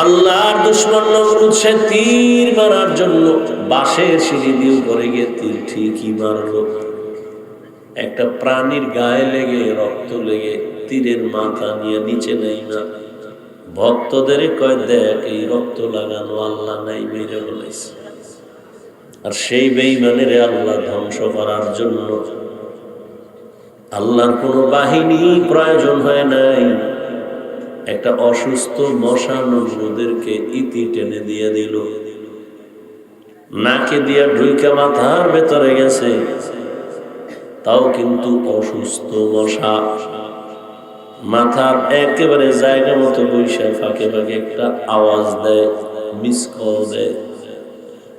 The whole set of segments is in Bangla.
আল্লাহর দুশ্মন নমরুদ সে তীর মারার জন্য বাঁশের সিঁড়ি দিয়ে উপরে গিয়ে তীর ঠিকই মারলো। একটা প্রাণীর গায়ে লেগে, রক্ত লেগে তীরের মাথা নিয়ে নিচে নেই না। ভক্তদের কয়, দেখ, এই রক্ত লাগানো আল্লাহ নাই, মেরে বলেছে আর সেই বেইমানের আল্লাহ ধ্বংস করার জন্য আল্লাহর কোনো বাহিনী প্রয়োজন হয় নাই। একটা অসুস্থ মশা নমরুদেরকে ইতি টেনে দিয়ে দিল। নাকে দিয়া ঢুইকা মাথার ভেতরে গেছে। তাও কিন্তু অসুস্থ মশা। মাথার একেবারে জায়গা মতো বৈশাখ ফাঁকে ফাঁকে একটা আওয়াজ দেয় মিস কল দেয়।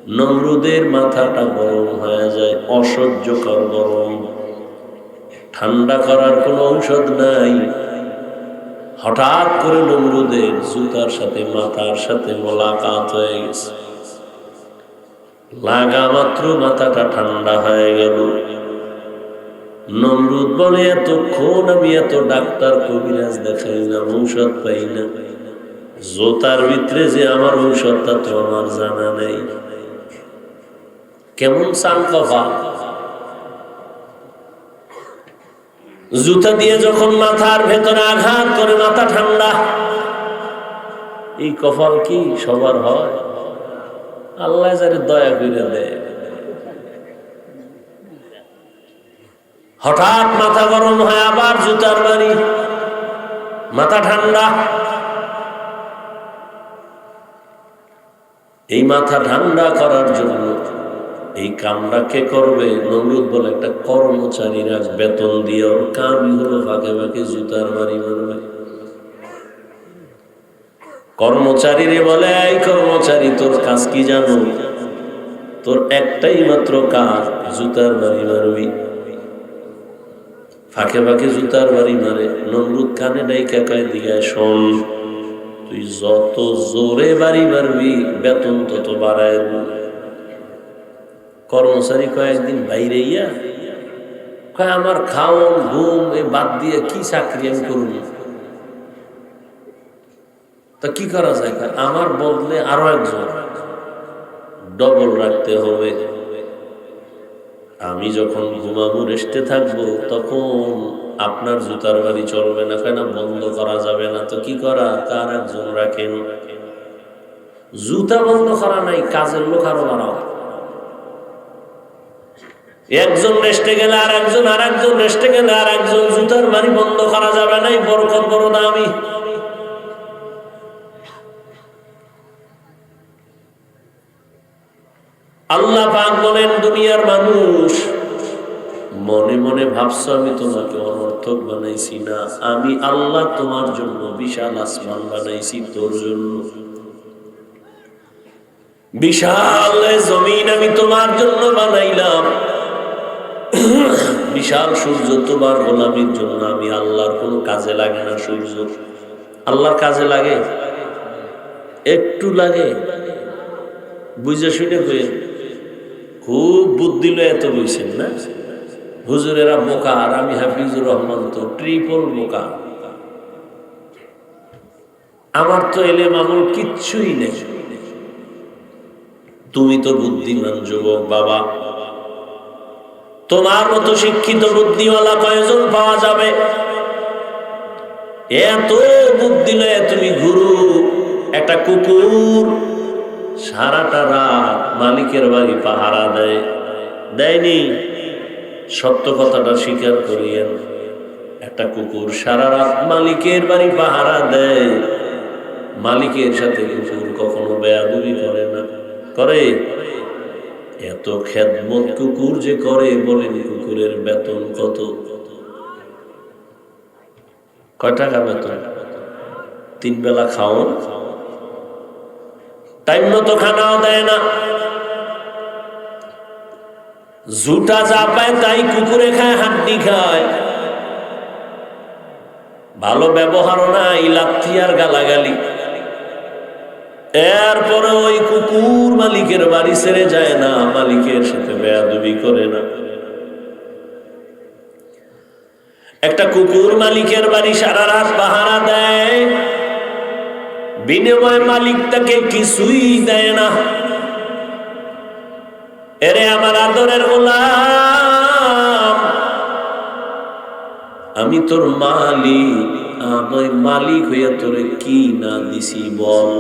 নমরুদের মাথাটা গরম হয়ে যায়, অসহ্যকর গরম। ঠান্ডা করার কোনো ঔষধ নাই। হঠাৎ করে নমরুদের জুতার সাথে, মাথার সাথে মোলাকাত হয়ে গেছে। লাগা মাত্র মাথাটা ঠান্ডা হয়ে গেল। নমরুদ বলে, এতক্ষণ আমি এত ডাক্তার কবিরাজ দেখাই না, ঔষধ পাই না। জোতার ভিতরে যে আমার ঔষধটা তো আমার জানা নেই। কেমন চান কফা জুতা দিয়ে যখন মাথার ভেতরে আঘাত করে, মাথা ঠান্ডা, এই কপাল কি সবার হয়? আল্লাহ যারে দয়া করে দেয়। হঠাৎ মাথা গরম হয়, আবার জুতার বাড়ি, মাথা ঠান্ডা। এই মাথা ঠান্ডা করার জন্য এই কামটা কে করবে? নমরুদ বলে, একটা কর্মচারী কর্মচারীরা বেতন দিয়ে ওর কামই হলো ফাঁকে ফাঁকে জুতার বাড়ি মারবে কর্মচারীরে বলে, এই কর্মচারী, তোর কাজ কি জানো? তোর একটাই মাত্র কাজ, জুতার বাড়ি মারবি ফাঁকে ফাঁকে জুতার বাড়ি মারে। নমরুদ কানে ডাইকা কয়, দিগায় শোন, তুই যত জোরে বাড়ি মারবি বেতন তত বাড়ায় কর্মচারী কয়েকদিন বাইরে ইয়া, কয়, আমার খাওন, ঘুম, এ বাদ দিয়ে কি চাকরি আমি করুন? তা কি করা যায়? আমার বদলে আরও একজন। ডবল রাখতে হবে। আমি যখন ঘুমাবো, রেস্টে থাকব, তখন আপনার জুতার বাড়ি চলবে না। কেন বন্ধ করা যাবে না। তো কি করা? তার একজন রাখেন? জুতা বন্ধ করা নাই, কাজের লোক আরও বাড়াও। একজন রেস্টে গেলে আর একজন আর একজন রেস্টে গেলে আর একজন জুতার বাড়ি বন্ধ করা যাবে না, এই বরকত বড় দামি। আল্লাহ পাক বলেন, দুনিয়ার মানুষ মনে মনে ভাবছ, আমি তোমাকে অনর্থক বানাইছি না, আমি আল্লাহ তোমার জন্য বিশাল আসমান বানাইছি, তোর জন্য। বিশাল জমিন আমি তোমার জন্য বানাইলাম। বিশাল সূর্য, তোমার গোলামির জন্য আমি আল্লাহর কোনো কাজে লাগে না সূর্য। আল্লাহর কাজে লাগে? একটু লাগে। বুঝে শুনে কইেন খুব বুদ্ধি লয়ে এত বইছেন না? হুজুরেরা বোকা, আর আমি হাফিজুর রহমান তো ট্রিপল বোকা। আমার তো এলে মামুল কিচ্ছুই নেই। তুমি তো বুদ্ধিমান যুবক, বাবা। তোমার মতো শিক্ষিত বুদ্ধিওয়ালা কয়জন পাওয়া যাবে? এত বুদ্ধি লয়ে তুমি গুরু, একটা কুকুর, সারাটা রাত মালিকের বাড়ি পাহারা দেয়। দেয়নি? সত্য কথাটা স্বীকার করিয়েন। একটা কুকুর সারা রাত মালিকের বাড়ি পাহারা দেয়। মালিকের সাথে কুকুর কখনো বেয়াদুবি করে না। করে? এত খেদমত কুকুর যে করে বলেন কুকুরের বেতন কত? কয় টাকা বেতন? তিন বেলা খাওন? টাইম মতো খানাও দেয় না। জুটা যা পায় তাই কুকুরে খায়, হাড্ডি খায়। ভালো ব্যবহারও নাই লাথি আর গালাগালি। এরপরে ওই কুকুর মালিকের বাড়ি ছেড়ে যায় না, মালিকের সাথে বেয়াদবি করে না। একটা কুকুর মালিকের বাড়ি সারা রাত পাহারা দেয়, বিনিময় মালিক তাকে কিছুই দেয় না। এরে আমার আদরের গোলাম, আমি তোর মালিক, আমি মালিক হইয়া তোরে কি না দিছি বল?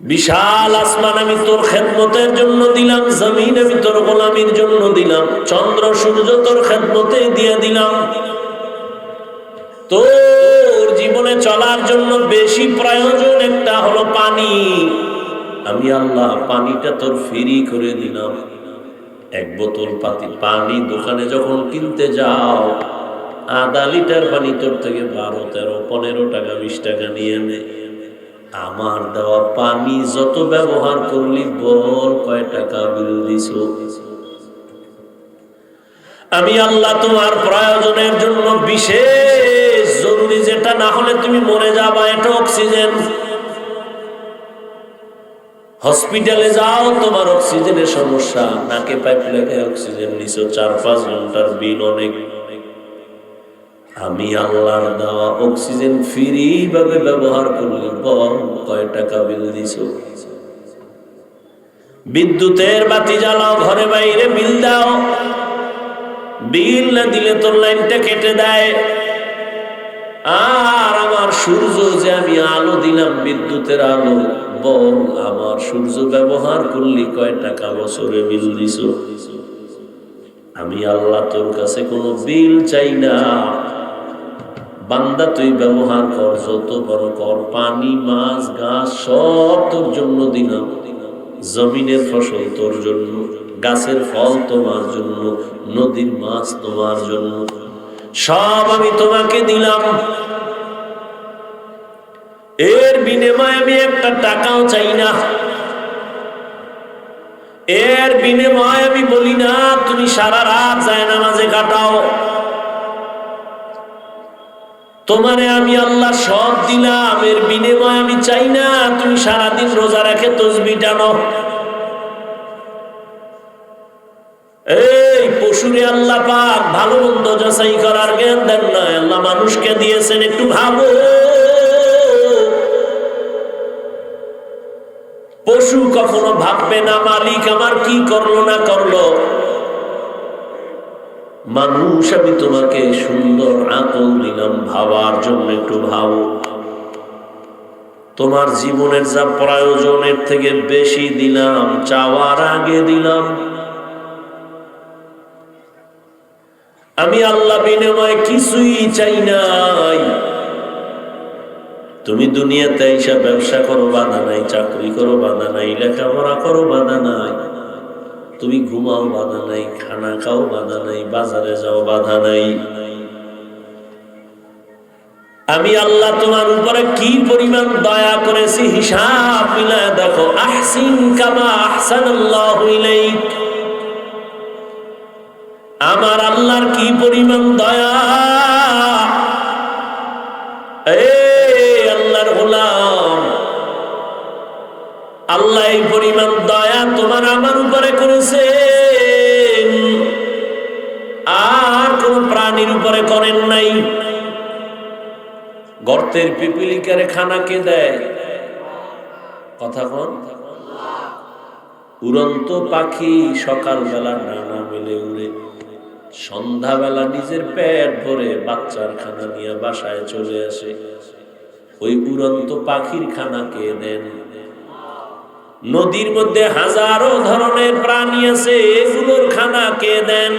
বিশাল আসমান আমি তোর খেদমতের জন্য দিলাম, জমিন আমি তোর গোলামির জন্য দিলাম, চন্দ্র সূর্য তোর খেদমতে দিয়ে দিলাম। তোর জীবনে চলার জন্য বেশি প্রয়োজন একটা হলো পানি। আমি আল্লাহ পানিটা তোর ফ্রি করে দিলাম। এক বোতল পাতি পানি দোকানে যখন কিনতে যাও, আধা লিটার পানি তোর থেকে বারো, তেরো, পনেরো টাকা, বিশ টাকা নিয়ে নে। আমার দেওয়া পানি যত ব্যবহার করলি বল কয় টাকা বিল দিছ? আমি আল্লাহ তোমার প্রয়োজনের জন্য বিশেষ জরুরি যেটা, না হলে তুমি মরে যাবা, এটা অক্সিজেন হসপিটালে যাও, তোমার অক্সিজেনের সমস্যা। নাকে পাইপ লেগে অক্সিজেন নিছো, চার পাঁচ ঘণ্টার বিল অনেক। আমি আল্লাহর দেওয়া অক্সিজেন ফ্রি ভাবে ব্যবহার করলে বল কয় টাকা বিল দিছ? বিদ্যুতের বাতি জ্বালাও, ঘরে বাইরে বিল দাও। বিল না দিলে তোর লাইনটা কেটে দেয়। আর আমার সূর্য যে আমি আলো দিলাম, বিদ্যুতের আলো, বল, আমার সূর্য ব্যবহার করলি, কয় টাকা বছরে বিল দিছ? আমি আল্লাহ তোর কাছে কোনো বিল চাই না। বান্দা, তুই ব্যবহার কর, যত বড় কর, পানি, মাছ, গাছ, সব তোর জন্য দিলাম। জমিনের ফসল তোর জন্য, গাছের ফল তোমার জন্য, নদীর মাছ তোমার জন্য। সব আমি তোমাকে দিলাম। এর বিনিময়ে আমি একটা টাকাও চাই না। এর বিনিময়ে আমি বলি না, তুমি সারা রাত যায় নামাজে কাটাও। তোমারে আমি আল্লাহ সব দিলাম, এর বিনিময় আমি চাই না, তুমি সারাদিন রোজা রেখে তসবি টানো। এই পশুরে আল্লাহ পাক ভালো মন্দ যাচাই করার জ্ঞান দেন না, আল্লাহ মানুষকে দিয়েছেন একটু ভাবো পশু কখনো ভাববে না, মালিক আমার কি করল না করল। মানুষ আমি তোমাকে সুন্দর আকল দিলাম, ভাবার জন্য একটু ভাবো। তোমার জীবনের যা প্রয়োজনের থেকে বেশি দিলাম, চাওয়ার আগে দিলাম। আমি আল্লাহ বিনিময় কিছুই চাই নাই। তুমি দুনিয়াতে এইসব ব্যবসা করো, বাধা নাই, চাকরি করো, বাধা নাই, লেখাপড়া করো, বাধা নাই। তুমি ঘুমাও, বাধা নাই, খানা খাও, বাধা নাই, বাজারে যাও, বাধা নাই। আমি আল্লাহ তোমার উপরে কি পরিমাণ দয়া করেছি হিসাব মিলায় দেখো। আহসিন কামা আহসান আমার আল্লাহর কি পরিমাণ দয়া? এই আল্লাহর গোলাম, আল্লাহ এই পরিমাণ তোমার আমার উপরে করেছে আর কোন প্রাণীর উপরে করেন নাই। গর্তের পিপিলিকারে খানা কে দেয়? কথা কন উড়ন্ত পাখি সকালবেলা নানা মেলে উড়ে, সন্ধ্যাবেলা নিজের পেট ভরে বাচ্চার খানা নিয়ে বাসায় চলে আসে। ওই উড়ন্ত পাখির খানা কে দেন? নদীর মধ্যে হাজারো ধরনের প্রাণী আছে, এগুলোর খানা কে দেন?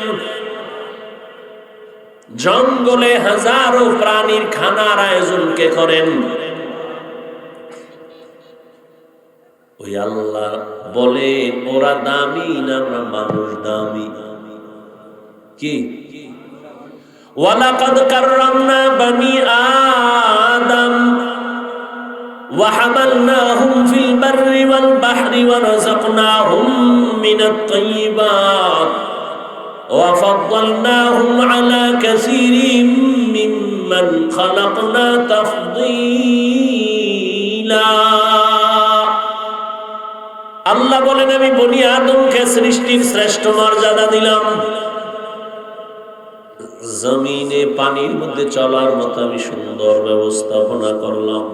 জঙ্গলে হাজারো প্রাণীর খানার আয়োজন কে করেন? ওই আল্লাহ বলে ওরা দামি না আমরা মানুষ দামি? কি? ওয়ালাকাদ কাররামনা বানি আদম। وحملناهم في البر والبحر ورزقناهم من الطيبات وفضلناهم على كثير ممن خلقنا تفضيلا আল্লাহ বলেন আমি বনি আদমকে সৃষ্টির শ্রেষ্ঠ মর্যাদা দিলাম জমিনে পানির মধ্যে চলার মতো আমি সুন্দর ব্যবস্থাপনা করলাম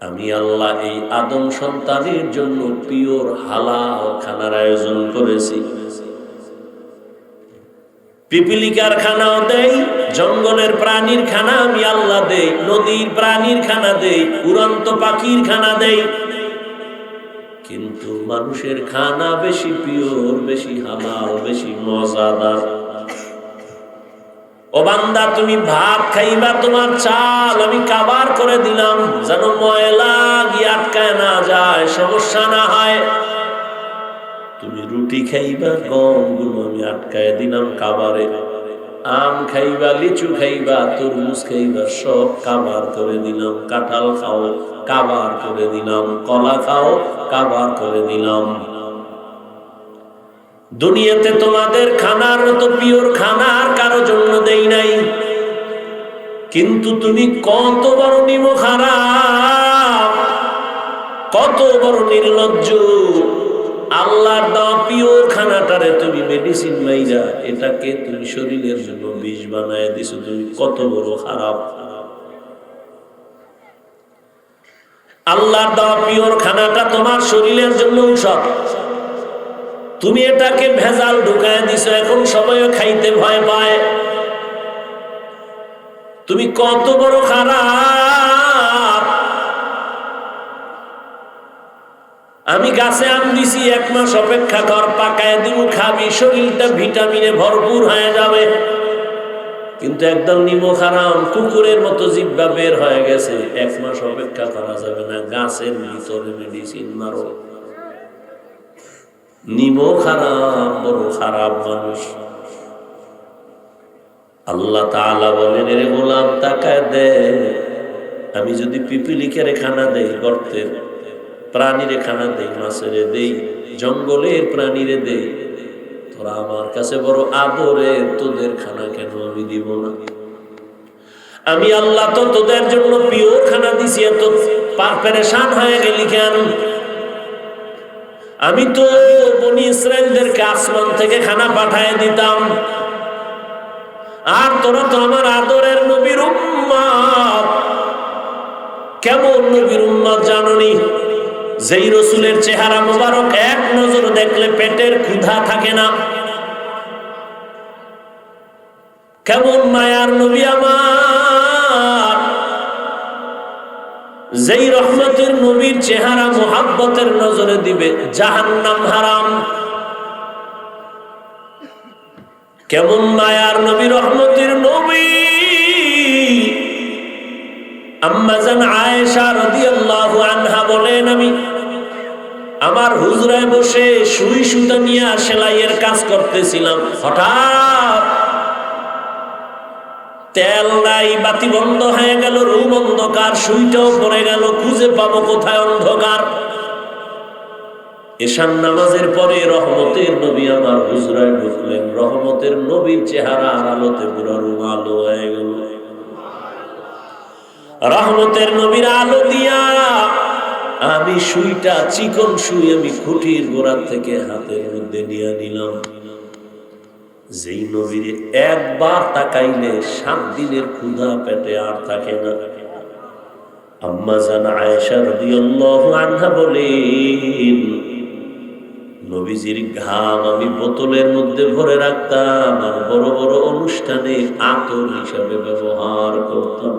আমি আল্লাহ এই আদম সন্তানের জন্য পিওর হালাল খানার আয়োজন করেছি। পিপিলিকার খানাও দেই, জঙ্গলের প্রাণীর খানা আমি আল্লাহ দেই, নদীর প্রাণীর খানা দেই, উড়ন্ত পাখির খানা দেই। কিন্তু মানুষের খানা বেশি পিওর, বেশি হালাল, বেশি মজাদার। ও বান্দা, তুমি ভাত খাইবা, তোমার চাল আমি কাবার করে দিলাম, যেন ময়লা গিয়ে আটকায় না যায়, সমস্যা না হয়। তুমি রুটি খাইবা গমগুলো আমি আটকায় দিলাম কাবারে। আম খাইবা, লিচু খাইবা, তরমুজ খাইবা, সব কাবার করে দিলাম, কাঁঠাল খাও, কাবার করে দিলাম, কলা খাও, কাবার করে দিলাম। দুনিয়াতে তোমাদের খানার মতো পিওর খানা আর কারও জন্য দেই নাই। কিন্তু তুমি কত বড় নিম খারাপ কত বড় নির্লজ্জ। আল্লাহর দেওয়া পিওর খানাটারে তুমি মেডিসিন মাইরা এটাকে তুমি শরীরের জন্য বিষ বানায় দিছো, তুমি কত বড় খারাপ। আল্লাহর দেওয়া পিওর খানাটা তোমার শরীরের জন্য ঔষধ। তুমি এটাকে ভেজাল ঢুকায় দিছো, এখন সময়ও খাইতে ভয় পায়। তুমি কত বড় খারাপ। আমি গাছে আম দিছি, এক মাস অপেক্ষা কর, পাকায় দিব, খাবি, শরীরটা ভিটামিনে ভরপুর হয়ে যাবে। কিন্তু একদম নিমো খারাম, কুকুরের মতো জিব্বা বের হয়ে গেছে, এক মাস অপেক্ষা করা যাবে না, গাছের ভিতরে মেডিসিন মারো। নিমো খারাপ, বড় খারাপ মানুষ। আল্লাহ তাআলা বলেন রে গোলাম তাকায় দে। আমি যদি পিপিলিকের খানা দেই গর্তের প্রাণীরে খানা দেই, মাছেরে দেই জঙ্গলের প্রাণীরে দেই, তোরা আমার কাছে বড় আদরে, তোদের খানা কেন আমি দিব না? আমি আল্লাহ তো তোদের জন্য পিওর খানা দিছি, এত পেরেশান হয়ে গেলি কেন? আমি তো বনি ইসরায়েলদেরকে আসমান থেকে খানা পাঠায় দিতাম। আর তোরা তো আমার আদরের নবীর কেমন নবীর উম্মত জাননি? যেই রসুলের চেহারা মোবারক এক নজর দেখলে পেটের ক্ষুধা থাকে না। কেমন মায়ার নবী যেই রহমতের নবীর চেহারা মোহাব্বতের নজরে দিবে, জাহান্নাম হারাম। কেমন মায়ার নবী, রহমতের নবী। আম্মাজান আয়েশা রাদিয়াল্লাহু আনহা বলেন, আমি আমার হুজরায় বসে সুই সুতা নিয়ে সেলাইয়ের কাজ করতেছিলাম। হঠাৎ তেল নাই, বাতি বন্ধ হয়ে গেল, রুম অন্ধকার, সুইটাও পড়ে গেল, খুঁজে পাবো কোথায় অন্ধকার? এশান নামাজের পরে রহমতের নবী আমার হুজরায় ঢুকলেন। রহমতের নবীর চেহারা আলোতে পুরো রুম আলো হয়ে গেল। রহমতের নবীর আলো দিয়া আমি সুইটা, চিকন সুই আমি খুঁটির গোড়ার থেকে হাতের মধ্যে নিয়ে নিলাম। যেই নবীর একবার তাকাইলে সাত দিনের ক্ষুধা পেটে আর থাকে না। আম্মা জান আয়েশা রাদিয়াল্লাহু আনহা বলেন, নবীজির ঘাম আমি বোতলের মধ্যে ভরে রাখতাম আর বড় বড় অনুষ্ঠানে আতর হিসাবে ব্যবহার করতাম।